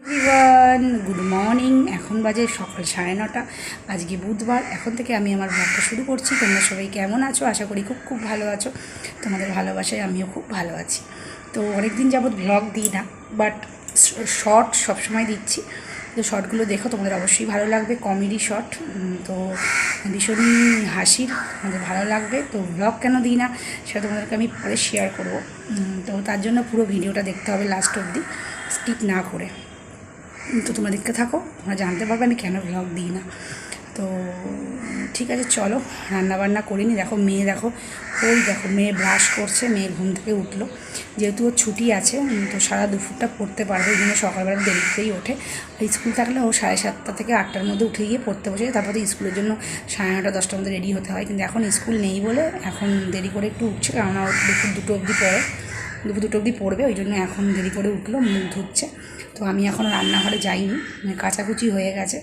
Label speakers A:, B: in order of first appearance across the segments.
A: Everyone, good morning. এখন বাজে সকাল সাড়ে নটা। আজকে বুধবার। এখন থেকে আমি আমার ব্লগটা শুরু করছি। তোমরা সবাই কেমন আছো? আশা করি খুব খুব ভালো আছো। তোমাদের ভালোবাসায় আমিও খুব ভালো আছি। তো অনেক দিন যাবৎ ব্লগ দিই না বাট শর্ট সবসময় দিচ্ছি। তো শর্টগুলো দেখো, তোমাদের অবশ্যই ভালো লাগবে। কমেডি শর্ট তো ভীষণই হাসির, তোমাদের ভালো লাগবে। তো ব্লগ কেন দিই না, সেটা তোমাদেরকে আমি পরে শেয়ার করব। তো তার জন্য পুরো ভিডিওটা দেখতে হবে লাস্ট অবধি। স্কিপ না করে। তো তোমরা দেখতে থাকো, তোমরা জানতে পারবে আমি কেন ব্লগ দিই না। তো ঠিক আছে, চলো রান্না বান্না করিনি, দেখো মেয়ে দেখো ওই দেখো মেয়ে ব্রাশ করছে, মেয়ে ঘুম থেকে উঠল। যেহেতু ওর ছুটি আছে তো সারা দুপুরটা পড়তে পারবে ওই জন্য সকালবেলা দেরিতেই ওঠে। স্কুল থাকলে ও সাড়ে সাতটা থেকে আটটার মধ্যে উঠে গিয়ে পড়তে বসে তারপরে স্কুলের জন্য সাড়ে নটা, দশটার মধ্যে রেডি হতে হয়। কিন্তু এখন স্কুল নেই বলে এখন দেরি করে একটু উঠছে ওর দুপুর দুটো অবধি পড়ে, দুপুর দুটো অবধি পড়বে, ওই জন্য এখন দেরি করে উঠল, মুখ ধুচ্ছে। তো আমি এখন রান্নাঘরে যাইনি মানে কাচাকুচি হয়ে গেছে।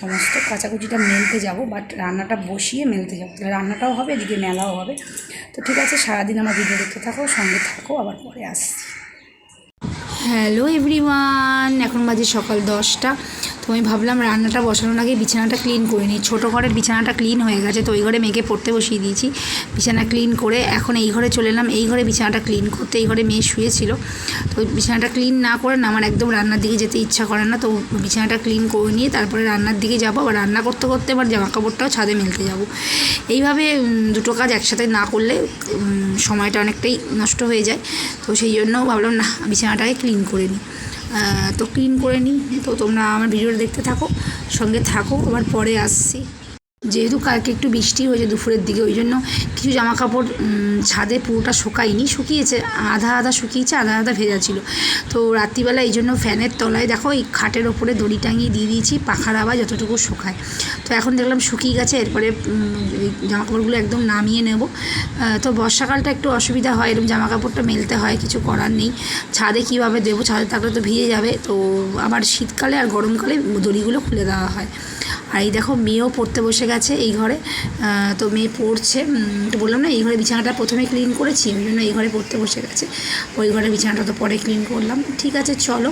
A: সমস্ত কাচাকুচিটা মেলতে যাব বাট রান্নাটা বসিয়ে মেলতে যাব। তাহলে রান্নাটাও হবে, এদিকে মেলাও হবে। তো ঠিক আছে, সারাদিন আমার ভিডিও দেখতে থাকো, সঙ্গে থাকো, আবার পরে আসছি। হ্যালো এভরিওয়ান এখন বাজে সকাল দশটা। তো আমি ভাবলাম রান্নাটা বসানোর আগে বিছানাটা ক্লিন করে নিই। ছোটো ঘরের বিছানাটা ক্লিন হয়ে গেছে, তো ওই ঘরে মেয়েকে পড়তে বসিয়ে দিয়েছি। বিছানা ক্লিন করে এখন এই ঘরে চলে এলাম। এই ঘরে বিছানাটা ক্লিন করতে এই ঘরে মেয়ে শুয়েছিল। তো বিছানাটা ক্লিন না করে না, আমার একদম রান্নার দিকে যেতে ইচ্ছা করে না, তো বিছানাটা ক্লিন করে নিয়ে তারপরে রান্নার দিকে যাব। আবার রান্না করতে করতে আবার জামা কাপড়টাও ছাদে মেলতে যাব। এইভাবে দুটো কাজ একসাথে না করলে সময়টা অনেকটাই নষ্ট হয়ে যায়। তো সেই জন্য ভাবলাম না, বিছানাটাকে ক্লিন করে নিই। তো ক্লিন করে নিই। তো তোমরা আমার ভিডিওটা দেখতে থাকো, সঙ্গে থাকো, আবার পরে আসছি। যেহেতু কালকে একটু বৃষ্টি হয়েছে দুপুরের দিকে, ওই জন্য কিছু জামা কাপড় ছাদে পুরোটা শুকায়নি, শুকিয়েছে, আধা আধা শুকিয়েছে, আধা আধা ভেজা ছিল। তো রাত্রিবেলা এই জন্য ফ্যানের তলায় দেখো, এই খাটের ওপরে দড়ি টাঙিয়ে দিয়ে দিয়েছি, পাখার আওয়াজ যতটুকু শুকায়। তো এখন দেখলাম শুকিয়ে গেছে এরপরে উম, এই জামা কাপড়গুলো একদম নামিয়ে নেব। তো বর্ষাকালটা একটু অসুবিধা হয় এরকম জামা কাপড়টা মেলতে হয় কিছু করার নেই। ছাদে কীভাবে দেবো? ছাদে থাকলে তো ভিজে যাবে। তো আবার শীতকালে আর গরমকালে দড়িগুলো খুলে দেওয়া হয়। আর এই দেখো মেয়েও পড়তে বসে গেছে এই ঘরে। তো মেয়ে পড়ছে তো বললাম না এই ঘরে বিছানাটা প্রথমে ক্লিন করেছি ওই জন্য এই ঘরে পড়তে বসে গেছে। ওই ঘরে বিছানাটা তো পরে ক্লিন করলাম। ঠিক আছে চলো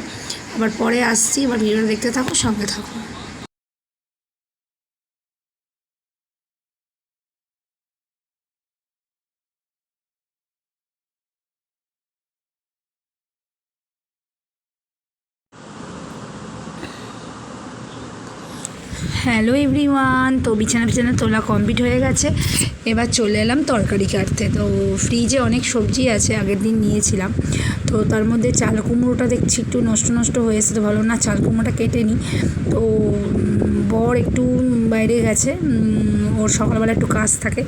A: আবার পরে আসছি এবার ভিডিওটা দেখতে থাকো সঙ্গে থাকো। হ্যালো এভরিওয়ান তো বিছানা বিছানা তোলা কমপ্লিট হয়ে গেছে। এবার চলে এলাম তরকারি কাটতে। তো ফ্রিজে অনেক সবজি আছে, আগের দিন নিয়েছিলাম। তো তার মধ্যে চাল কুমড়োটা দেখছি একটু নষ্ট নষ্ট হয়েছে তো ভালো না, চাল কুমড়োটা কেটে নিই। তো বর একটু বাইরে গেছে। ওর সকালবেলা একটু কাজ থাকে,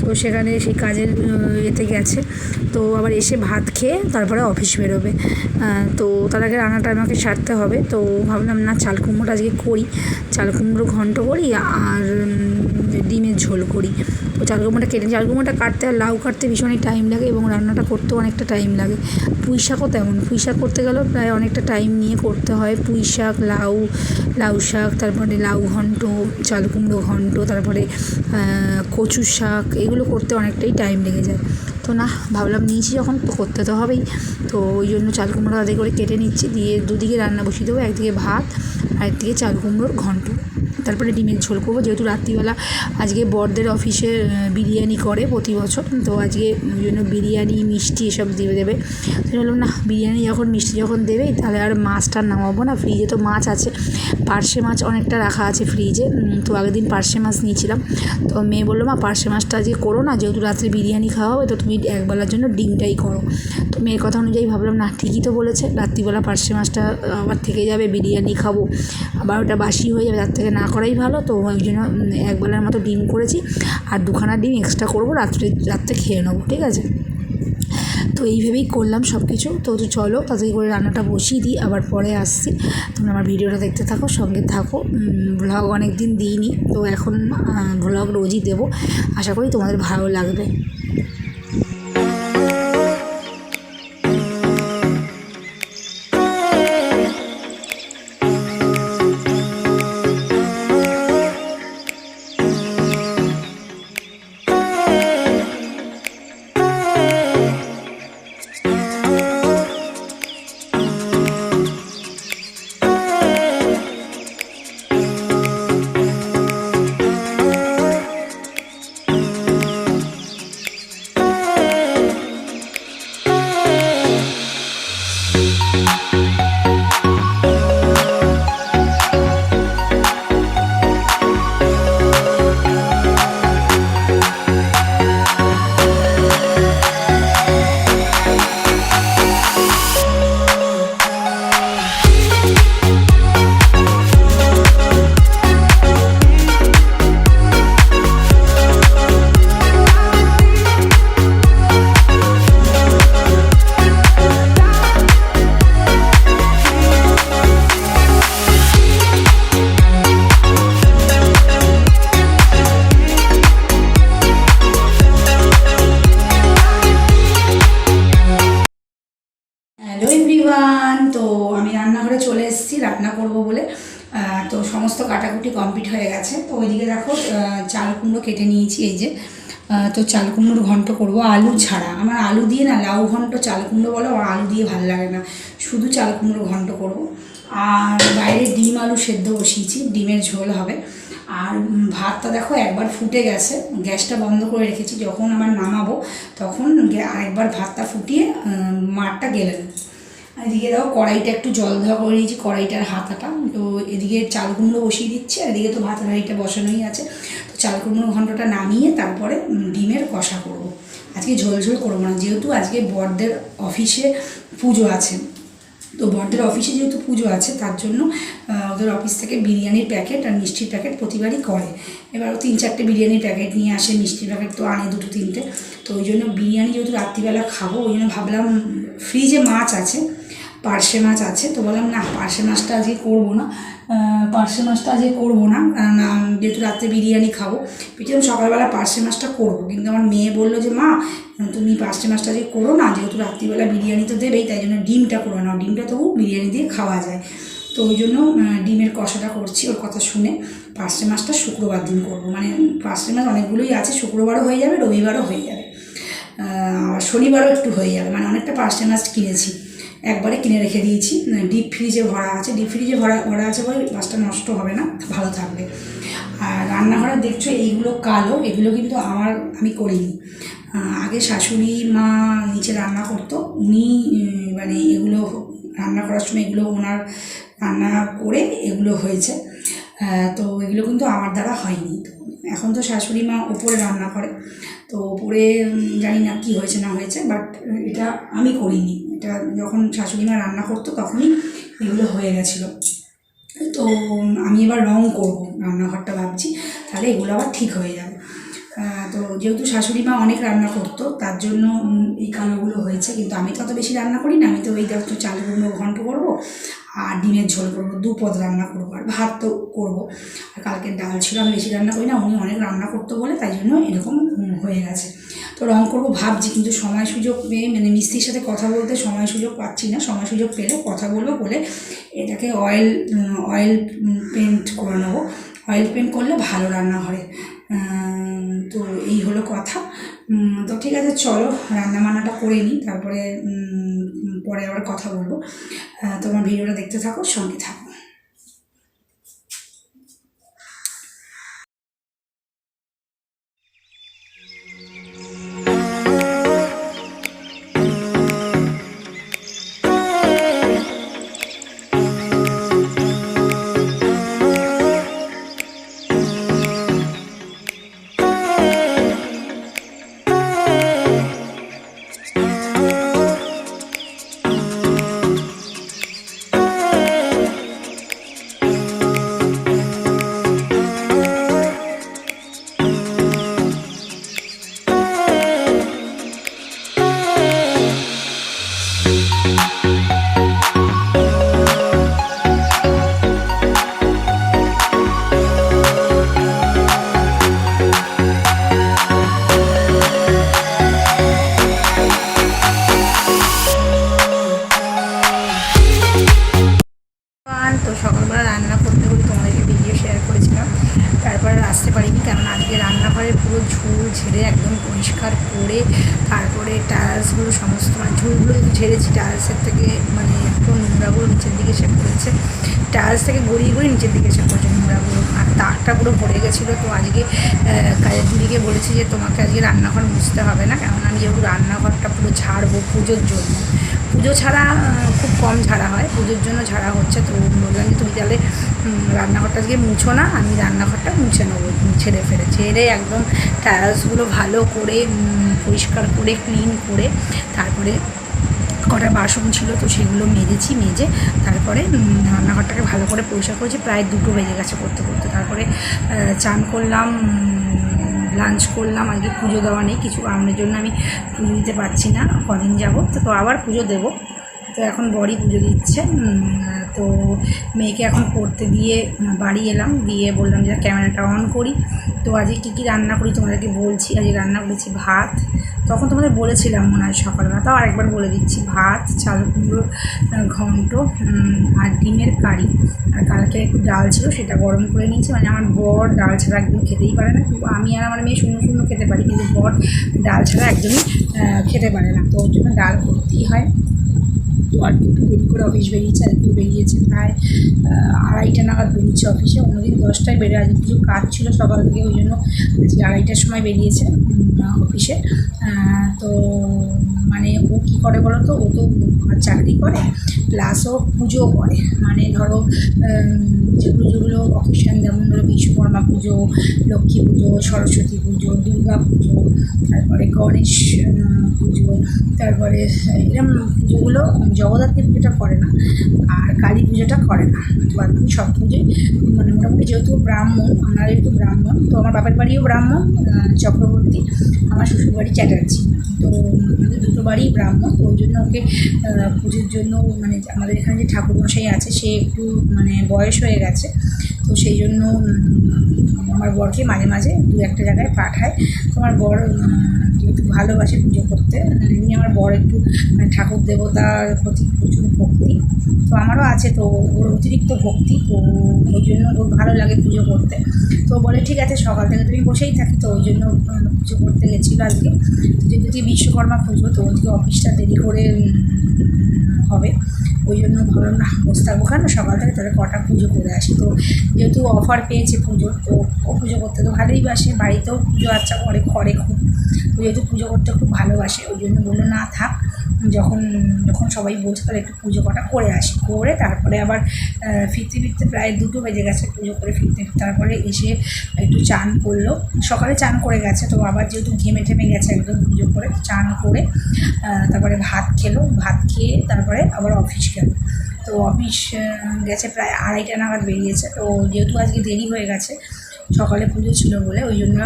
A: তো সেখানে সেই কাজের এতে গেছে। তো আবার এসে ভাত খেয়ে তারপরে অফিস বেরোবে। তো তার আগে রান্নাটা আমাকে সারতে হবে। তো ভাবলাম, না, চাল কুমড়োটা আজকে করি। চাল কুমড়ো ঘন্ট করি আর ডিমের ঝোল করি। তো চাল কুমড়োটা কেটে, চাল কুমড়োটা কাটতে আর লাউ কাটতে ভীষণই টাইম লাগে এবং রান্নাটা করতেও অনেকটা টাইম লাগে। পুঁই শাকও তেমন, পুঁই শাক করতে গেলেও প্রায় অনেকটা টাইম নিয়ে করতে হয়। পুঁই শাক, লাউ লাউ শাক, তারপরে লাউ ঘন্ট, চাল কুমড়ো ঘন্ট, তারপরে কচু শাক, এগুলো করতে অনেকটাই টাইম লেগে যায়। তো না, ভাবলাম নিয়েছি যখন, তো করতে তো হবেই। তো ওই জন্য চাল কুমড়ো আদে করে কেটে নিচ্ছি, দিয়ে দুদিকে রান্না বসিয়ে দেবো, একদিকে ভাত আর একদিকে চাল কুমড়োর ঘন্ট। তারপরে ডিমের ঝোল করব। যেহেতু রাত্রিবেলা আজকে বরদের অফিসে বিরিয়ানি করে প্রতি বছর, তো আজকে ওই জন্য বিরিয়ানি, মিষ্টি এসব দিয়ে দেবে। তো বললাম না বিরিয়ানি যখন, মিষ্টি যখন দেবে তাহলে আর মাছটা নামাবো না। ফ্রিজে তো মাছ আছে। পার্শে মাছ অনেকটা রাখা আছে ফ্রিজে তো আগের দিন পার্শে মাছ নিয়েছিলাম। তো মেয়ে বলল, মা, পার্শে মাছটা আজকে করো না। যেহেতু রাত্রে বিরিয়ানি খাওয়া হবে, তো তুমি একবেলার জন্য ডিমটাই করো। তো মেয়ের কথা অনুযায়ী ভাবলাম না ঠিকই তো বলেছে। রাত্রিবেলা পার্শে মাছটা আবার থেকে যাবে, বিরিয়ানি খাব। আবার ওটা বাসি হয়ে যাবে, তার থেকে না করাই ভালো। তো ওই জন্য একবেলার মতো ডিম করেছি। আর দুখানা ডিম এক্সট্রা করব, রাত্রে রাত্রে খেয়ে নেব, ঠিক আছে? তো এই ভেবেই করলাম সব কিছু তো চলো, তাড়াতাড়ি করে রান্নাটা বসিয়ে দিই, আবার পরে আসছি। তোমরা আমার ভিডিওটা দেখতে থাকো, সঙ্গে থাকো। ব্লগ অনেক দিন দিইনি, তো এখন ব্লগ রোজই দেবো। আশা করি তোমাদের ভালো লাগবে। রান্না করব বলে তো সমস্ত কাটাকুটি কমপ্লিট হয়ে গেছে। তো ওইদিকে দেখো চাল কুমড়ো কেটে নিয়েছি এই যে। তো চাল কুমড়োর ঘন্ট করব আলু ছাড়া। আমার আলু দিয়ে না, লাউ ঘন্ট, চাল কুমড়ো বলো, আমার আলু দিয়ে ভালো লাগে না। শুধু চাল কুমড়ো ঘন্ট করব। আর বাইরে ডিম আলু সেদ্ধ বসিয়েছি, ডিমের ঝোল হবে। আর ভাতটা দেখো একবার ফুটে গেছে। গ্যাসটা বন্ধ করে রেখেছি। যখন আমার নামাবো, তখন আরেকবার ভাতটা ফুটিয়ে মাঠটা গেলে দেবো এদিকে দাও কড়াইটা একটু জল দেওয়া করে নিয়েছি, কড়াইটার হাতাটা। তো এদিকে চাল কুমড়ো বসিয়ে দিচ্ছে এদিকে তো ভাতের হাঁড়িটা বসানোই আছে। তো চাল কুমড়ো ঘন্টটা নামিয়ে তারপরে ডিমের কষা করব। আজকে ঝোল ঝোল করব না, যেহেতু আজকে বরদের অফিসে পুজো আছে। তো বরদের অফিসে যেহেতু পুজো আছে, তার জন্য ওদের অফিস থেকে বিরিয়ানির প্যাকেট আর মিষ্টির প্যাকেট প্রতিবারই করে। এবারও তিন চারটে বিরিয়ানির প্যাকেট নিয়ে আসে, মিষ্টির প্যাকেট তো আনে দুটো তিনটে। তো ওই জন্য বিরিয়ানি যেহেতু রাত্রিবেলা খাব, ওই জন্য ভাবলাম ফ্রিজে মাছ আছে। পার্শে মাছ আছে। তো বললাম, না, পার্শে মাছটা আজকে করব না। পার্শে মাছটা আজকে করব না। যেহেতু রাত্রে বিরিয়ানি খাব, ভেবেছিলাম সকালবেলা পার্শে মাছটা করব। কিন্তু আমার মেয়ে বলল যে, মা, তুমি পার্শে মাছটা আজকে করো না। যেহেতু রাত্রিবেলা বিরিয়ানি তো দেবেই, তাই জন্য ডিমটা করো নাও ডিমটা তবু বিরিয়ানি দিয়ে খাওয়া যায়। তো ওই জন্য ডিমের কষাটা করছি ওর কথা শুনে। পার্শে মাছটা শুক্রবার দিন করব। মানে পার্শে মাছ অনেকগুলোই আছে, শুক্রবারও হয়ে যাবে, রবিবারও হয়ে যাবে। শনিবারও একটু হয়ে যাবে। মানে অনেকটা পার্শে মাছ কিনেছি। একবারে কিনে রেখে দিয়েছি। ডিপ ফ্রিজে ভরা আছে। ডিপ ফ্রিজে ভরা ভরা আছে বলে মাছটা নষ্ট হবে না ভালো থাকবে। আর রান্নাঘরে দেখছ এইগুলো কালো এগুলো কিন্তু আমার আমি করিনি। আগে শাশুড়ি মা নিচে রান্না করতো উনি মানে এগুলো রান্না করার সময় এগুলো ওনার রান্না করে এগুলো হয়েছে। তো এগুলো কিন্তু আমার দ্বারা হয়নি। তো এখন তো শাশুড়ি মা উপরে রান্না করে। তো উম, জানি না কী হয়েছে না হয়েছে বাট এটা আমি করিনি। এটা যখন শাশুড়িমা রান্না করতো তখনই এগুলো হয়ে গেছিল। তো আমি এবার রং করব, রান্নাঘরটা ভাবছি, তাহলে এগুলো আবার ঠিক হয়ে যাবে। তো যেহেতু শাশুড়িমা অনেক রান্না করতো, তার জন্য এই কালোগুলো হয়েছে, কিন্তু আমি তো অত বেশি রান্না করি না, আমি তো ওই দেখো চালগুলো ঘন্ট করব আর ডিমের ঝোল করব, দু পদ রান্না করব, আর ভাত তো করব। আর কালকে ডাল ছিল, আমি বেশি রান্না করি না, উনি অনেক রান্না করতো বলে, তাই জন্য এরকম হয়ে গেছে। তো রং করব ভাবছি, কিন্তু সময় সুযোগ পেয়ে মানে মিস্ত্রির সাথে কথা বলতে সময় সুযোগ পাচ্ছি না, সময় সুযোগ পেলে কথা বলব বলে এটাকে অয়েল অয়েল পেন্ট করে নেব। অয়েল পেন্ট করলে ভালো রান্না হয় তো এই হলো কথা। তো ঠিক আছে, চলো রান্না বান্নাটা করে নিই তারপরে পরে আবার কথা বলব। তোমার ভিডিওটা দেখতে থাকো, সঙ্গে থাকো। উম, রান্নাঘরটা আজকে মুছো না আমি রান্নাঘরটা মুছে নেব ছেড়ে ফেলে ছেড়ে একদম টায়ার্সগুলো ভালো করে পরিষ্কার করে ক্লিন করে তারপরে কটা বাসন ছিল তো সেগুলো মেজেছি মেজে তারপরে রান্নাঘরটাকে ভালো করে পরিষ্কার করেছি প্রায় দুটো বেজে গেছে করতে করতে তারপরে চান করলাম লাঞ্চ করলাম আজকে পুজো দেওয়া নেই কিছু কারণের জন্য আমি পুজো দিতে পারছি না কদিন যাব তো আবার পুজো দেবো। তো এখন বড়ি পুজো দিচ্ছে তো মেয়েকে এখন পড়তে দিয়ে বাড়ি এলাম, দিয়ে বললাম যে ক্যামেরাটা অন করি। তো আজকে কী কী রান্না করি তোমাদেরকে বলছি, আজকে রান্না করেছি ভাত। তখন তোমাদের বলেছিলাম মনে হয় সকালবেলা, তাও আরেকবার বলে দিচ্ছি, ভাত, চাল কুমড়ো ঘন্ট আর ডিমের কারি। আর কালকে একটু ডাল ছিল, সেটা গরম করে নিয়েছি মানে আমার বর ডাল ছাড়া একদম খেতেই পারে না। আমি আর আমার মেয়ে শূন্য শূন্য খেতে পারি, কিন্তু বর ডাল ছাড়া একদমই খেতে পারে না। তো ওর জন্য ডাল করতেই হয়। তো আর কি একটু দেরি করে অফিস বেরিয়েছে একটু বেরিয়েছে প্রায় আড়াইটা নাগাদ বেরিয়েছে অফিসে অন্যদিন দশটায় বেরিয়ে। আজকে কিছু কাজ ছিল সকাল থেকে, ওই জন্য আজকে আড়াইটার সময় বেরিয়েছে অফিসে তো মানে ও কী করে বলো তো? ও তো চাকরি করে প্লাস ও পুজো করে। মানে ধরো যে যেগুলো অকেশন যেমন ধরো বিশ্বকর্মা পুজো, লক্ষ্মী পুজো, সরস্বতী পুজো, দুর্গা পুজো, তারপরে গণেশ পুজো, তারপরে এরকম পুজোগুলো জগদ্ধাত্রী পুজোটা করে না, আর কালী পুজোটা করে না। বাকি সব পুজোই মানে মোটামুটি যেহেতু ব্রাহ্মণ, আমরা যেহেতু ব্রাহ্মণ, তো আমার বাপের বাড়িও ব্রাহ্মণ চক্রবর্তী, আমার শ্বশুরবাড়ি চ্যাটার্জি। তো আমাদের দুটো বাড়ি ব্রাহ্মণ ওই জন্য ওকে পুজোর জন্য মানে আমাদের এখানে যে ঠাকুরমশাই আছে, সে একটু মানে বয়স হয়ে গেছে। তো সেই জন্য আমার বরকে মাঝে মাঝে দু একটা জায়গায় পাঠায়। তো আমার বর যেহেতু ভালোবাসে পুজো করতে। এমনি আমার বর একটু মানে ঠাকুর দেবতার প্রতি প্রচুর ভক্তি। তো আমারও আছে তো, ওর অতিরিক্ত ভক্তি, তো ওই জন্য ওর ভালো লাগে পুজো করতে। তো বলে, ঠিক আছে, সকাল থেকে তুমি বসেই থাকি। তো ওই জন্য পুজো করতে গেছিল আজকে। যেহেতু কি বিশ্বকর্মা পুজো, তো আজকে অফিসটা দেরি করে হবে। ওই জন্য ভাবলাম, না, বসে থাকব কেন? সকাল থেকে তাহলে কটা পুজো করে আসি। তো যেহেতু অফার পেয়েছে পুজোর, তো ও পুজো করতে তো ভালোই বাসে। বাড়িতেও পুজো আচ্ছা করে করে খুব। ও যেহেতু পুজো করতে খুব ভালোবাসে, ওই জন্য বলল, না থাক। যখন যখন সবাই বলছে, তাহলে একটু পুজো কটা করে আসি। করে তারপরে আবার ফিরতে ফিরতে প্রায় দুটো বেজে গেছে পুজো করে ফিরতে তারপরে এসে একটু চান করল। সকালে চান করে গেছে, তো আবার যেহেতু ঘেমে ঠেমে গেছে একদম পুজো করে চান করে তারপরে ভাত খেলো। ভাত খেয়ে তারপরে আবার অফিস গেল। তো অফিস গেছে প্রায় আড়াইটা নাগাদ বেরিয়েছে। তো যেহেতু আজকে দেরি হয়ে গেছে, সকালে পুজো ছিল বলে, ওই জন্য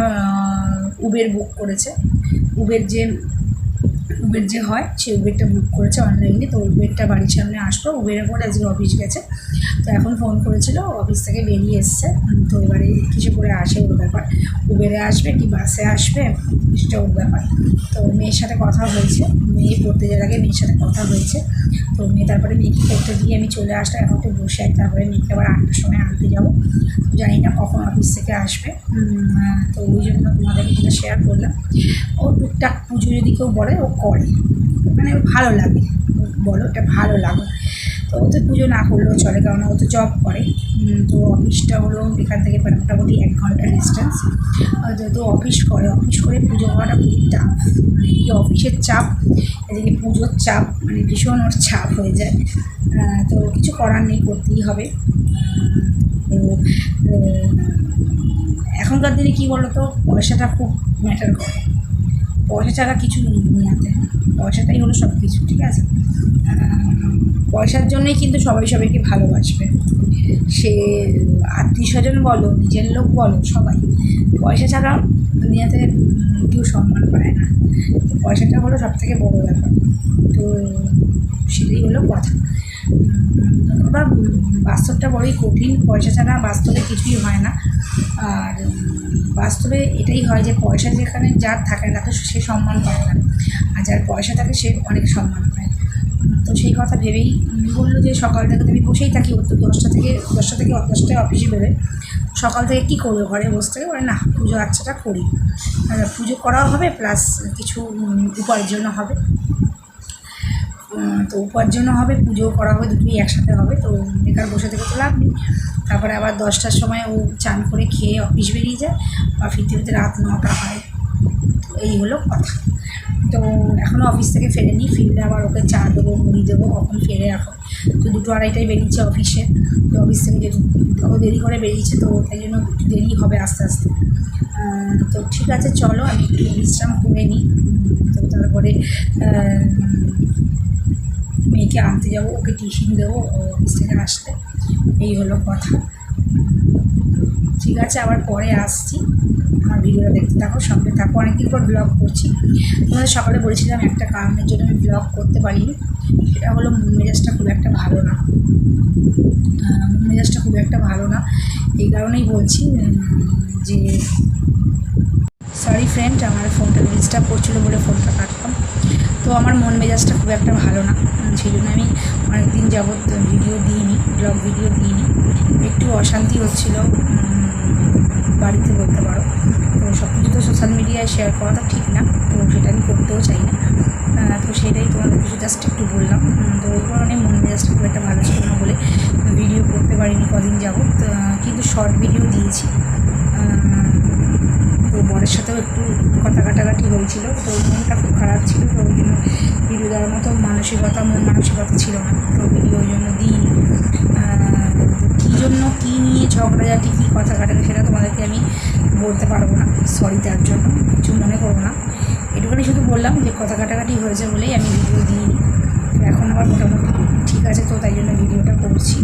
A: উবের বুক করেছে। উবের যে উবের যে হয়, সে উবেরটা বুক করেছে অনলাইনে তো উবেরটা বাড়ির সামনে আসলো উবের এখন আজকে অফিস গেছে। তো এখন ফোন করেছিল অফিস থেকে বেরিয়ে এসছে। তো এবারে কিছু করে আসে ওর ব্যাপার। উবেরে আসবে কি বাসে আসবে? সেটা ওর ব্যাপার। তো মেয়ের সাথে কথা হয়েছে। মেয়ে পড়তে যাওয়ার আগে মেয়ের সাথে কথা হয়েছে। তো মেয়ে তারপরে মেয়েকে পড়তে দিয়ে আমি চলে আসলাম। এখন তো বসে আছি। তারপরে মেয়েকে আবার আটটার সময় আনতে যাব। তো জানি না কখন অফিস থেকে আসবে। তো ওই জন্য তোমাদের সাথে শেয়ার করলাম। ও টুকটাক পুজো যদি কেউ বলে, ও করে। মানে ভালো লাগে। বলো, ওটা ভালো লাগে। তো ও পুজো না করলেও চলে কারণ ও তো জব করে। তো অফিসটা হলো এখান থেকে মোটামুটি এক ঘণ্টার ডিস্টেন্স যেহেতু অফিস করে অফিস করে পুজো করাটা খুবই টাফ মানে এই অফিসের চাপ এদিকে পুজোর চাপ মানে ভীষণ ওর চাপ হয়ে যায়। তো কিছু করার নেই, করতেই হবে। তো এখনকার দিনে কী বলো তো পয়সাটা খুব ম্যাটার করে। পয়সা ছাড়া কিছু নেই দুনিয়াতে। পয়সাটাই হলো সব কিছু ঠিক আছে? পয়সার জন্যই কিন্তু সবাই সবাইকে ভালোবাসবে। সে আত্মীয় স্বজন বলো, নিজের লোক বলো, সবাই। পয়সা ছাড়া দুনিয়াতে কেউ সম্মান পায় না। পয়সাটা হলো সব থেকে বড়ো ব্যাপার। তো সেটাই হলো কথা। এবার বাস্তবটা বড়ই কঠিন, পয়সা ছাড়া বাস্তবে কিছুই হয় না। আর বাস্তবে এটাই হয় যে পয়সা যেখানে যার থাকে না, তাকে সে সম্মান পায় না। আর যার পয়সা থাকে, সে অনেক সম্মান পায় তো সেই কথা ভেবেই বলল যে, সকাল থেকে তুমি বসেই থাকি ওর তো দশটা থেকে দশটা থেকে দশটায় অফিসে বেরোয়। সকাল থেকে কী করবে, ঘরে বসে থেকে বলে, না, পুজো আচ্ছাটা করি। পুজো করাও হবে, প্লাস কিছু উপার্জনও হবে। তো উপার্জনও হবে পুজো করা হবে, দুটোই একসাথে হবে, তো বেকার বসে থেকে তো লাভ নেই। তারপরে আবার দশটার সময় ও চান করে খেয়ে অফিস বেরিয়ে যায় বা ফিরতে ফিরতে রাত নটা হয়। এই হলো কথা। তো এখনও অফিস থেকে ফেরেনি, ফিরলে আবার ওকে চা দেবো, মুড়ি দেবো, কখন ফেরে এখন তো দুটো আড়াইটায় বেরিয়েছে অফিসে, তো অফিস থেকে যেহেতু দেরি করে বেরিয়েছে, তো তাই জন্য একটু দেরি হবে আস্তে আস্তে। তো ঠিক আছে, চলো, আমি একটু বিশ্রাম করে নিই। তো তারপরে মেয়েকে আনতে যাব, ওকে টিফিন দেবো অফিস থেকে আসলে। এই হলো কথা। ঠিক আছে, আবার পরে আসছি। আমার ভিডিওটা দেখতে থাকো, সঙ্গে থাকো। অনেকদিন পর ব্লগ করছি। তোমাদের সকালে বলেছিলাম একটা কারণের জন্য আমি ব্লগ করতে পারিনি। সেটা হলো মেজাজটা খুব একটা ভালো না। মন মেজাজটা খুব একটা ভালো না। এই কারণেই বলছি যে সরি ফ্রেন্ড আমার ফোনটা ডিস্টার্ব করছিল বলে ফোনটা কাটলাম। তো আমার মন মেজাজটা খুব একটা ভালো না সেই জন্য আমি অনেকদিন যাবৎ ভিডিও দিইনি ব্লগ ভিডিও দিইনি। একটু অশান্তি হচ্ছিল বাড়িতে বলতে পারো। তো সব কিছু তো সোশ্যাল মিডিয়ায় শেয়ার করাটা ঠিক না, তো সেটা আমি করতেও চাই না। তো সেটাই তোমাদের কিছু জাস্ট একটু বললাম। তো ওই কারণে মন মেজাজটা খুব একটা ভালো ছিল না বলে ভিডিও করতে পারিনি কদিন যাবৎ। কিন্তু শর্ট ভিডিও দিয়েছি। তো বরের সাথেও একটু কথা কাটাকাটি হয়েছিল। তো মনটা খুব খারাপ ছিল। তো ওই জন্য ভিডিও দেওয়ার মতো মানসিকতা, মন মানসিকতা ছিল না। তো ভিডিও ওই জন্য দিইনি কী জন্য, কী নিয়ে ঝগড়াঝাটি, কী কথা কাটাবে সেটা তোমাদেরকে আমি বলতে পারব না। সরি তার জন্য, কিছু মনে করব না। এটুকুনি শুধু বললাম যে কথা কাটাকাটি হয়েছে বলেই আমি ভিডিও দিইনি। এখন আবার মোটামুটি ঠিক আছে তো, তাই জন্য ভিডিওটা করছি।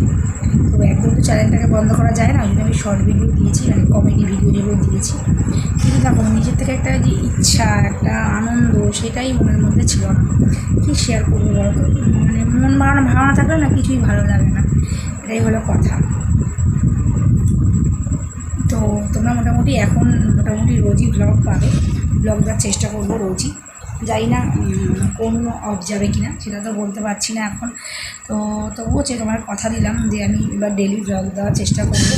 A: তো একদম তো চ্যানেলটাকে বন্ধ করা যায় না ওই জন্য আমি শর্ট ভিডিও দিয়েছি মানে কমেডি ভিডিও যেগুলো দিয়েছি। কিন্তু দেখো, নিজের থেকে একটা যে ইচ্ছা, একটা আনন্দ, সেটাই মনের মধ্যে ছিল না। কী শেয়ার করব বলো তো মানে মন ভালো ভাবনা থাকলে না কিছুই ভালো লাগে না। এটাই হলো কথা। তো তোমরা মোটামুটি এখন, মোটামুটি রোজই ব্লগ পাবে। ব্লগ দেওয়ার চেষ্টা করব রোজই। জানি না কোন অফ যাবে কি না সেটা তো বলতে পারছি না এখন। তো তবুও যে তোমার কথা দিলাম, যে আমি এবার ডেলি ব্লগ দেওয়ার চেষ্টা করব।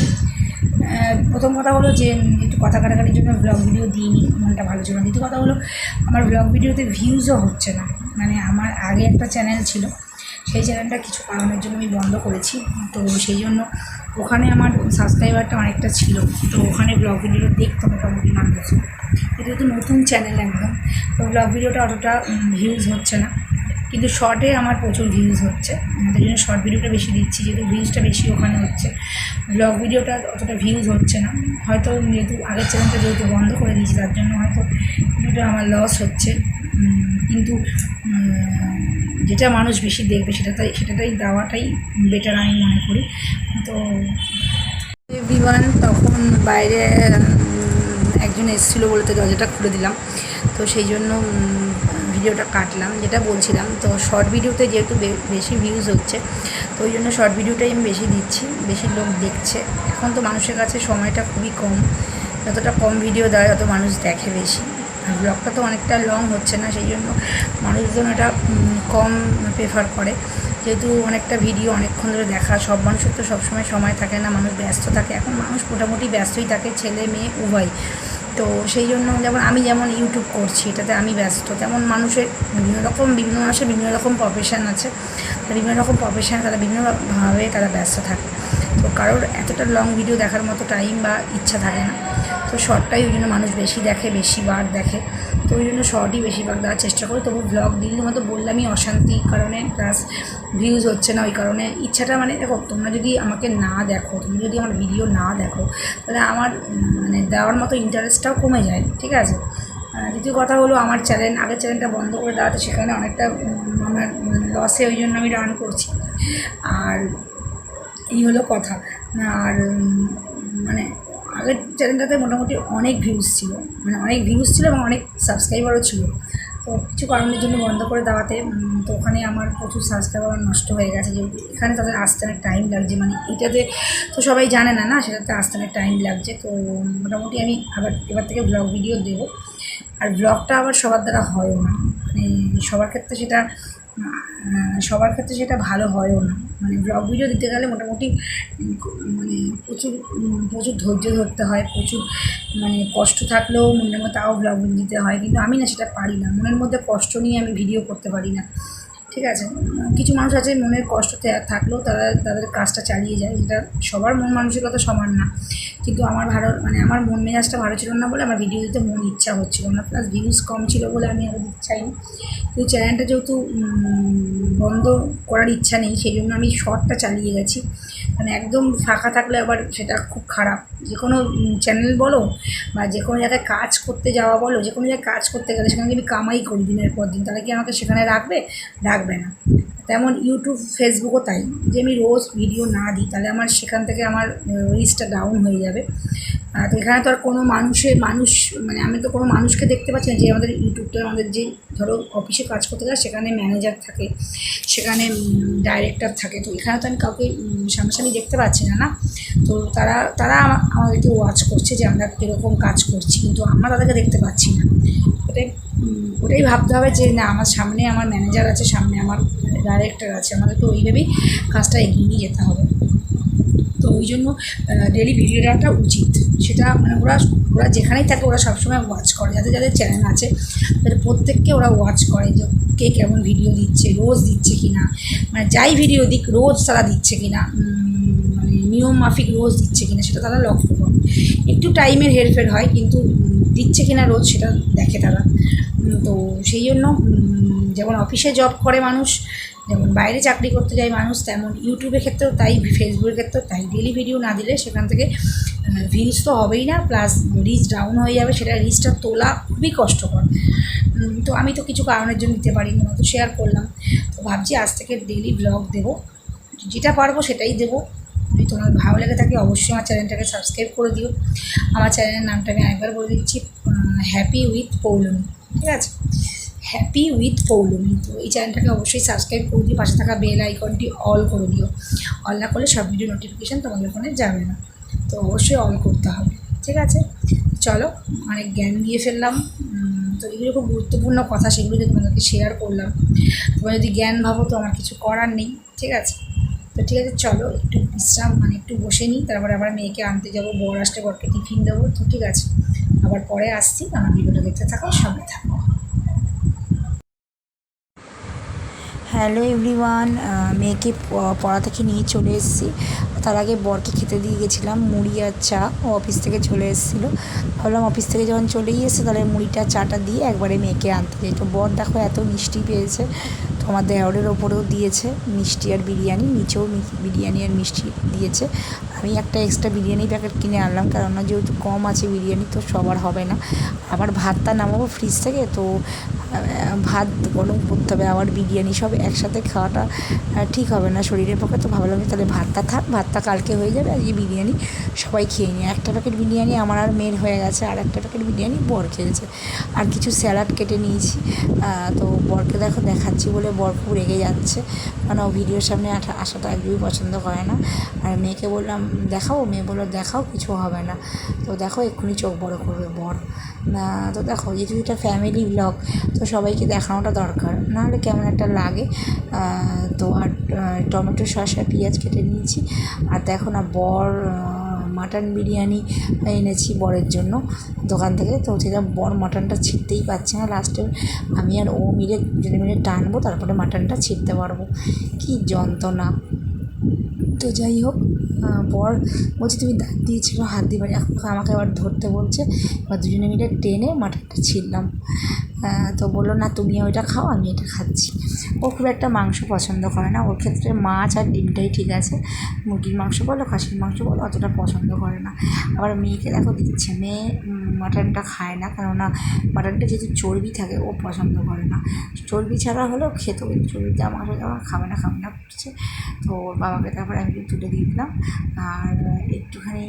A: প্রথম কথা হলো যে একটু কথা কাটাকাটির জন্য ব্লগ ভিডিও দিইনি, মনটা ভালো ছিল দ্বিতীয় কথা হলো, আমার ব্লগ ভিডিওতে ভিউজও হচ্ছে না। মানে আমার আগে একটা চ্যানেল ছিল সেই চ্যানেলটা কিছু কারণের জন্য আমি বন্ধ করেছি। তো সেই জন্য ওখানে আমার সাবস্ক্রাইবারটা অনেকটা ছিল। তো ওখানে ব্লগ ভিডিও দেখতো মোটামুটি মানুষ এটা তো নতুন চ্যানেল একদম। তো ব্লগ ভিডিওটা অতটা ভিউজ হচ্ছে না। কিন্তু শর্টে আমার প্রচুর ভিউজ হচ্ছে। আমাদের জন্য শর্ট ভিডিওটা বেশি দিচ্ছি, যেহেতু ভিউজটা বেশি ওখানে হচ্ছে। ব্লগ ভিডিওটা অতটা ভিউজ হচ্ছে না। হয়তো যেহেতু আগের চ্যানেলটা যেহেতু বন্ধ করে দিয়েছি, তার জন্য হয়তো ভিডিওটা আমার লস হচ্ছে। কিন্তু যেটা মানুষ বেশি দেখবে, সেটাটাই সেটাটাই দেওয়াটাই বেটার আমি মনে করি। তো বিমান তখন বাইরে একজন এসেছিল বলে তো দরজাটা খুলে দিলাম। তো সেই জন্য ভিডিওটা কাটলাম, যেটা বলছিলাম। তো শর্ট ভিডিওতে যেহেতু বেশি ভিউজ হচ্ছে, তো ওই জন্য শর্ট ভিডিওটাই আমি বেশি দিচ্ছি, বেশি লোক দেখছে। এখন তো মানুষের কাছে সময়টা খুবই কম, যতটা কম ভিডিও দেয় তত মানুষ দেখে বেশি। আর ব্লগটা তো অনেকটা লং হচ্ছে না, সেই জন্য মানুষজন এটা কম প্রেফার করে। যেহেতু অনেকটা ভিডিও অনেকক্ষণ ধরে দেখা, সব মানুষের তো সবসময় সময় থাকে না, মানুষ ব্যস্ত থাকে। এখন মানুষ মোটামুটি ব্যস্তই থাকে, ছেলে, মেয়ে, উভয়। তো সেই জন্য যেমন আমি যেমন ইউটিউব করছি, এটাতে আমি ব্যস্ত। তেমন মানুষের বিভিন্ন রকম, বিভিন্ন মানুষের বিভিন্ন রকম প্রফেশান আছে। বিভিন্ন রকম প্রফেশান তারা বিভিন্নভাবে তারা ব্যস্ত থাকে। তো কারোর এতটা লং ভিডিও দেখার মতো টাইম বা ইচ্ছা থাকে না। তো শর্টটাই ওই জন্য মানুষ বেশি দেখে বেশি বার দেখে। তো ওই জন্য শর্টই বেশিরভাগ দেওয়ার চেষ্টা করি। তবু ব্লগ দিন মতো বললামই অশান্তি কারণে প্লাস ভিউজ হচ্ছে না, ওই কারণে ইচ্ছাটা মানে দেখো, তোমরা যদি আমাকে না দেখো, তুমি যদি আমার ভিডিও না দেখো, তাহলে আমার মানে দেওয়ার মতো ইন্টারেস্টটাও কমে যায়, ঠিক আছে? দ্বিতীয় কথা হলো আমার চ্যানেল আগের চ্যানেলটা বন্ধ করে দেওয়াতে সেখানে অনেকটা আমার লসে ওই জন্য আমি রান করছি। আর এই হলো কথা। আর মানে আগের চ্যানেলটাতে মোটামুটি অনেক ভিউজ ছিল মানে অনেক ভিউজ ছিল এবং অনেক সাবস্ক্রাইবারও ছিল। তো কিছু কারণের জন্য বন্ধ করে দেওয়াতে তো ওখানে আমার প্রচুর সাবস্ক্রাইবার নষ্ট হয়ে গেছে। যেহেতু এখানে তাদের আসতে অনেক টাইম লাগছে মানে এটাতে তো সবাই জানে না না, সেটাতে আসতে অনেক টাইম লাগছে। তো মোটামুটি আমি আবার এবার থেকে ব্লগ ভিডিও দেবো। আর ব্লগটা আবার সবার দ্বারা হয়ও না মানে সবার ক্ষেত্রে সেটা সবার ক্ষেত্রে সেটা ভালো হয়ও না। মানে ব্লগ ভিডিও দিতে গেলে মোটামুটি মানে প্রচুর প্রচুর ধৈর্য ধরতে হয়, প্রচুর মানে কষ্ট থাকলেও মনের মধ্যে তাও ব্লগ দিতে হয়। কিন্তু আমি না সেটা পারি না। মনের মধ্যে কষ্ট নিয়ে আমি ভিডিও করতে পারি না। ঠিক আছে? কিছু মানুষ আছে মনের কষ্ট থাকলেও তারা, তাদের কাজটা চালিয়ে যায়। এটা সবার মন মানসিকতা সমান না। কিন্তু আমার ভালো মানে আমার মন মেজাজটা ভালো ছিল না বলে আমার ভিডিও দিতে মন ইচ্ছা হচ্ছিল না। প্লাস ভিউজ কম ছিল বলে আমি আরও চাইনি কিন্তু চ্যানেলটা যেহেতু বন্ধ করার ইচ্ছা নেই, সেই জন্য আমি শর্টটা চালিয়ে গেছি। মানে একদম ফাঁকা থাকলে আবার সেটা খুব খারাপ। যে কোনো চ্যানেল বলো বা যে কোনো জায়গায় কাজ করতে যাওয়া বলো, যে কোনো জায়গায় কাজ করতে গেলে সেখানে আমি কামাই করি দিনের পর দিন, তাহলে কি আমাকে সেখানে রাখবে? রাখবে না। তেমন ইউটিউব ফেসবুকও তাই। যে আমি রোজ ভিডিও না দিই, তাহলে আমার সেখান থেকে আমার রিচটা ডাউন হয়ে যাবে। তো এখানে তো আর কোনো মানুষে, মানুষ মানে আমি তো কোনো মানুষকে দেখতে পাচ্ছি না যে আমাদের ইউটিউবটা আমাদের যে ধরো অফিসে কাজ করতে যায়, সেখানে ম্যানেজার থাকে, সেখানে ডাইরেক্টর থাকে। তো এখানে তো আমি কাউকে সামনাসামনি দেখতে পাচ্ছি না না? তো তারা তারা আমাদেরকে ওয়াচ করছে যে আমরা কীরকম কাজ করছি, কিন্তু আমরা তাদেরকে দেখতে পাচ্ছি না। ওটাই ওটাই ভাবতে হবে যে না, আমার সামনে আমার ম্যানেজার আছে, সামনে আমার ডাইরেক্টর আছে। আমাদেরকে ওইভাবেই কাজটা এগিয়ে নিয়ে যেতে হবে। তো ওই জন্য ডেলি ভিডিও দেওয়াটা উচিত। সেটা মানে ওরা ওরা যেখানেই থাকে, ওরা সবসময় ওয়াচ করে। যাদের যাদের চ্যানেল আছে, তাদের প্রত্যেককে ওরা ওয়াচ করে যে কে কেমন ভিডিও দিচ্ছে, রোজ দিচ্ছে কি না মানে যাই ভিডিও দিক, রোজ তারা দিচ্ছে কি না মানে নিয়ম মাফিক রোজ দিচ্ছে কিনা, সেটা তারা লক্ষ্য করে। একটু টাইমের হেরফের হয়, কিন্তু দিচ্ছে কিনা রোজ, সেটা দেখে তারা। তো সেই জন্য যেমন অফিসে জব করে মানুষ যেমন বাইরে চাকরি করতে যায় মানুষ, তেমন ইউটিউবের ক্ষেত্রেও তাই ফেসবুকের ক্ষেত্রেও তাই। ডেলি ভিডিও না দিলে সেখান থেকে ভিউজ তো হবেই না প্লাস রিচ ডাউন হয়ে যাবে, সেটা রিচটা তোলা খুবই কষ্টকর। তো আমি তো কিছু কারণের জন্য দিতে পারি না তো শেয়ার করলাম। তো ভাবছি আজ থেকে ডেলি ব্লগ দেবো। যেটা পারব সেটাই দেবো। যদি তোমার ভালো লেগে থাকে অবশ্যই আমার চ্যানেলটাকে সাবস্ক্রাইব করে দিও। আমার চ্যানেলের নামটা আমি আরেকবার বলে দিচ্ছি হ্যাপি উইথ পৌলমী ঠিক আছে? হ্যাপি উইথ পৌলমী তো এই চ্যানেলটাকে অবশ্যই সাবস্ক্রাইব করে দিও, পাশে থাকা বেল আইকনটি অল করে দিও। অল না করলে সব ভিডিও নোটিফিকেশান তোমাদের ফোনে যাবে না। তো অবশ্যই অল করতে হবে, ঠিক আছে? চলো, অনেক জ্ঞান দিয়ে ফেললাম। তো এগুলো খুব গুরুত্বপূর্ণ কথা, সেগুলো যে তোমাদেরকে শেয়ার করলাম। তোমরা যদি জ্ঞান ভাবো তো আমার কিছু করার নেই, ঠিক আছে? তো ঠিক আছে, চলো, একটু বিশ্রাম মানে একটু বসে নিই, তারপরে আবার মেয়েকে আনতে যাব, বর আসলে বরকে টিফিন দেবো, তো ঠিক আছে। আবার পরে আসছি, আমার ভিডিওটা দেখতে থাকো, সঙ্গে থাকো। হ্যালো এভরিওয়ান মেয়েকে পড়া থেকে নিয়ে চলে এসেছি। তার আগে বরকে খেতে দিয়ে গেছিলাম, মুড়ি আর চা। ও অফিস থেকে চলে এসেছিল। ভাবলাম অফিস থেকে যখন চলেই এসেছে তাহলে মুড়িটা, চাটা দিয়ে একবারে মেয়েকে আনতে যাই। তো বর দেখো এত মিষ্টি পেয়েছে। তো আমার দেওরের ওপরেও দিয়েছে মিষ্টি আর বিরিয়ানি, নিচেও বিরিয়ানি আর মিষ্টি দিয়েছে। আমি একটা এক্সট্রা বিরিয়ানি প্যাকেট কিনে আনলাম, কেননা যেহেতু কম আছে বিরিয়ানি, তো সবার হবে না। আবার ভাতটা নামাবো ফ্রিজ থেকে, তো ভাত গরম করতে হবে, আবার বিরিয়ানি সব একসাথে খাওয়াটা ঠিক হবে না শরীরের পক্ষে। তো ভাবলাম যে তাহলে ভাতটা থাক, ভাতটা কালকে হয়ে যাবে এই বিরিয়ানি সবাই খেয়ে নিই একটা প্যাকেট বিরিয়ানি আমার আর মেয়ের হয়ে গেছে, আর একটা প্যাকেট বিরিয়ানি বর খেয়েছে আর কিছু স্যালাড কেটে নিয়েছি তো বরকে দেখো দেখাচ্ছি বলে বর খুব রেগে যাচ্ছে। মানে ও ভিডিওর সামনে আসাটা একদমই পছন্দ করে না। আর মেয়েকে বললাম, দেখাও? মেয়ে বলল, দেখাও, কিছু হবে না। তো দেখো, এক্ষুনি চোখ বড় করবে বর। না, তো দেখো যেহেতু এটা ফ্যামিলি ব্লগ তো সবাইকে দেখানোটা দরকার। নাহলে কেমন একটা লাগে। তো আর টমেটো, শসা, পেঁয়াজ কেটে নিয়েছি। আর দেখো না, বর মাটন বিরিয়ানি এনেছি বরের জন্য দোকান থেকে। তো সেটা বর মাটনটা ছিঁড়তেই পারছে না। লাস্টে আমি আর ও মিলে দুজনে মিলে টানবো, তারপরে মাটনটা ছিঁড়তে পারব। কী যন্ত্রণা। তো যাই হোক বর বলছে তুমি দাঁত দিয়েছিল হাত দিয়ে বাড়ি এখন আমাকে আবার ধরতে বলছে এবার দুজনে মিলে টেনে মাটনটা ছিঁড়লাম। আহ, তো বলল না তুমি ওইটা খাও আমি এটা খাচ্ছি। ও খুব একটা মাংস পছন্দ করে না। ওর ক্ষেত্রে মাছ আর ডিমটাই ঠিক আছে। মুরগির মাংস বলো খাসির মাংস বলো অতটা পছন্দ করে না। আবার মেয়েকে দেখো দিচ্ছে। মেয়ে মাটনটা খায় না কেননা মাটনটা যেহেতু চর্বি থাকে ও পছন্দ করে না। চর্বি ছাড়া হলেও খেত কিন্তু চর্বি দেওয়া মাংস দেওয়া খাবে না খাবে না করছে তো ওর বাবাকে তারপরে আমি একটু তুলে দিয়ে দিলাম। আর একটুখানি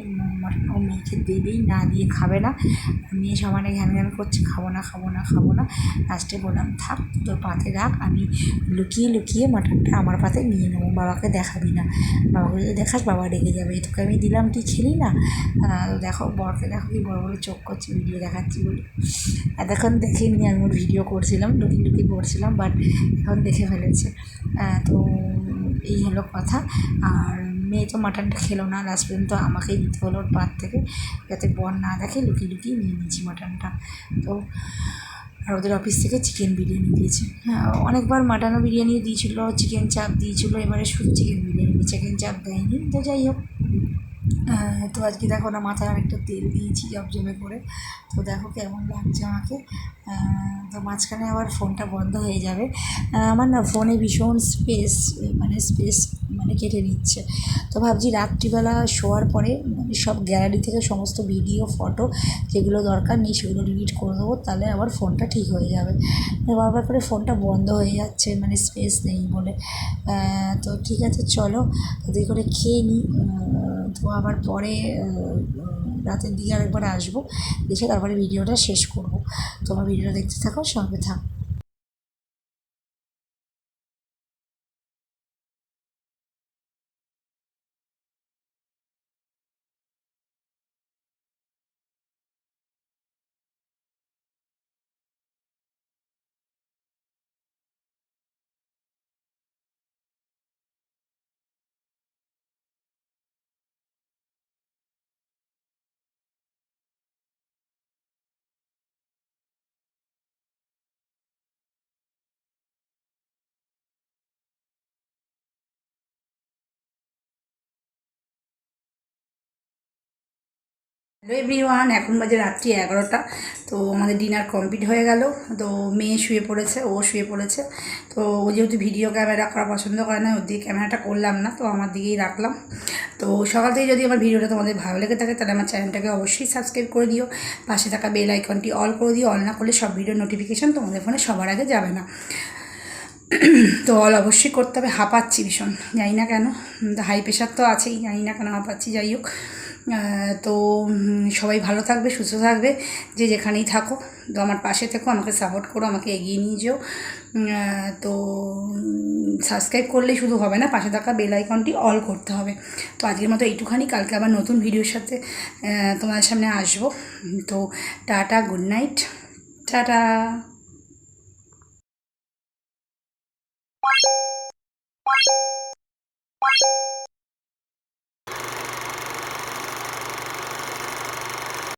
A: ও মেয়েকে দেবেই না দিয়ে খাবে না। মেয়ে সমানে ঘ্যান ঘ্যান করছে, খাব না খাব না খাব না। লাস্টে বললাম, থাক, তোর পাতে রাখ, আমি লুকিয়ে লুকিয়ে মাটনটা আমার পাতে নিয়ে নেব। বাবাকে দেখাবি না। বাবাকে যদি দেখাস, বাবা রেগে যাবে। তোকে আমি দিলাম তুই খেলি না? দেখো, বরকে দেখো কি বড় বড় চোখ করছে, ভিডিও দেখাচ্ছি বলে। এতক্ষণ দেখেনি আমি, ওর ভিডিও করছিলাম, লুকি লুকি করছিলাম বাট এখন দেখে ফেলেছে। তো এই হলো কথা। আর মেয়ে তো মাটনটা খেলো না লাস্ট পর্যন্ত আমাকেই দিতে হলো ওর পাত থেকে, যাতে বর না দেখে লুকিয়ে লুকিয়ে নিয়ে নিয়েছি মাটনটা। তো, আর ওদের অফিস থেকে চিকেন বিরিয়ানি দিয়েছে। হ্যাঁ অনেকবার মাটানো বিরিয়ানিও দিয়েছিলো চিকেন চাপ দিয়েছিলো, এবারে শুধু চিকেন বিরিয়ানি চিকেন চাপ দেয়নি, তো যাই হোক। তো আজকে দেখো না, মাথায় অনেকটা তেল দিয়েছি জমজমে করে। তো দেখো কেমন লাগছে আমাকে। তো মাঝখানে আবার ফোনটা বন্ধ হয়ে যাবে। আমার না ফোনে ভীষণ স্পেস মানে স্পেস মানে কেটে নিচ্ছে। তো ভাবছি রাত্রিবেলা শোয়ার পরে মানে সব গ্যালারি থেকে সমস্ত ভিডিও ফটো যেগুলো দরকার নেই সেগুলো ডিলিট করে দেবো, তাহলে আবার ফোনটা ঠিক হয়ে যাবে। বারবার করে ফোনটা বন্ধ হয়ে যাচ্ছে মানে স্পেস নেই বলে। তো ঠিক আছে, চলো। তাদের করে খেয়ে নিই তো আবার পরে রাতের দিকে আরেকবার আসব, এসে তারপরে ভিডিওটা শেষ করব। তোমার ভিডিওটা দেখতে থাকো, সঙ্গে থাকো। হ্যালো এভরিওয়ান এখন বাজে রাত্রি এগারোটা। তো আমাদের ডিনার কমপ্লিট হয়ে গেল। তো মেয়ে শুয়ে পড়েছে, ও শুয়ে পড়েছে। তো ও যেহেতু ভিডিও ক্যামেরা করা পছন্দ করে না, ওর দিকে ক্যামেরাটা করলাম না, তো আমার দিকেই রাখলাম। তো সকাল থেকে যদি আমার ভিডিওটা তোমাদের ভালো লেগে থাকে, তাহলে আমার চ্যানেলটাকে অবশ্যই সাবস্ক্রাইব করে দিও। পাশে থাকা বেল আইকনটি অল করে দিও। অল না করলে সব ভিডিও নোটিফিকেশান তোমাদের ফোনে সবার আগে যাবে না। তো অল অবশ্যই করতে হবে। হাঁপাচ্ছি ভীষণ। জানি না কেন। হাই প্রেশার তো আছেই। জানি না কেন হাঁপাচ্ছি। যাই হোক। তো সবাই ভালো থাকবে, সুস্থ থাকবে, যে যেখানেই থাকো, তো আমার পাশে থেকো, আমাকে সাপোর্ট করো, আমাকে এগিয়ে নিয়ে যেও। তো সাবস্ক্রাইব করলেই শুধু হবে না, পাশে থাকা বেল আইকনটি অল করতে হবে। তো আজকের মতো এইটুখানি, কালকে আবার নতুন ভিডিওর সাথে তোমাদের সামনে আসব। তো, টাটা গুড নাইট টাটা।